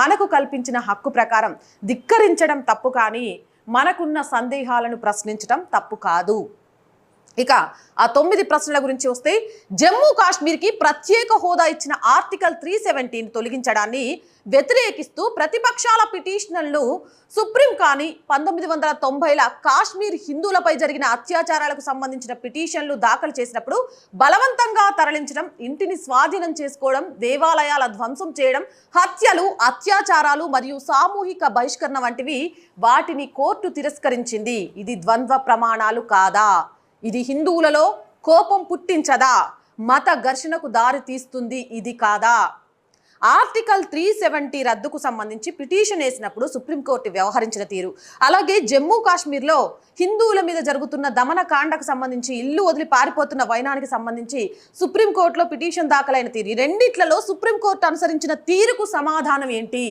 మనకు కల్పించిన హక్కు ప్రకారం ధిక్కరించడం తప్పు కానీ మనకున్న సందేహాలను ప్రశ్నించడం తప్పు కాదు. ఇక ఆ తొమ్మిది ప్రశ్నల గురించి వస్తే జమ్మూ కాశ్మీర్కి ప్రత్యేక హోదా ఇచ్చిన ఆర్టికల్ త్రీ సెవెంటీని తొలగించడాన్ని వ్యతిరేకిస్తూ ప్రతిపక్షాల పిటిషనర్లు సుప్రీం కానీ పంతొమ్మిది వందల తొంభైల కాశ్మీర్ హిందువులపై జరిగిన అత్యాచారాలకు సంబంధించిన పిటిషన్లు దాఖలు చేసినప్పుడు బలవంతంగా తరలించడం ఇంటిని స్వాధీనం చేసుకోవడం దేవాలయాల ధ్వంసం చేయడం హత్యలు అత్యాచారాలు మరియు సామూహిక బహిష్కరణ వంటివి వాటిని కోర్టు తిరస్కరించింది. ఇది ద్వంద్వ ప్రమాణాలు కాదా? ఇది హిందువులలో కోపం పుట్టించదా? మత ఘర్షణకు దారి తీస్తుంది ఇది కాదా? ఆర్టికల్ త్రీ సెవెంటీ రద్దుకు సంబంధించి పిటిషన్ వేసినప్పుడు సుప్రీంకోర్టు వ్యవహరించిన తీరు. అలాగే జమ్మూ కాశ్మీర్లో హిందువుల మీద జరుగుతున్న దమనకాండకు సంబంధించి ఇల్లు వదిలి పారిపోతున్న వైనానికి సంబంధించి సుప్రీంకోర్టులో పిటిషన్ దాఖలైన తీరు. రెండిట్లలో సుప్రీంకోర్టు అనుసరించిన తీరుకు సమాధానం ఏంటి?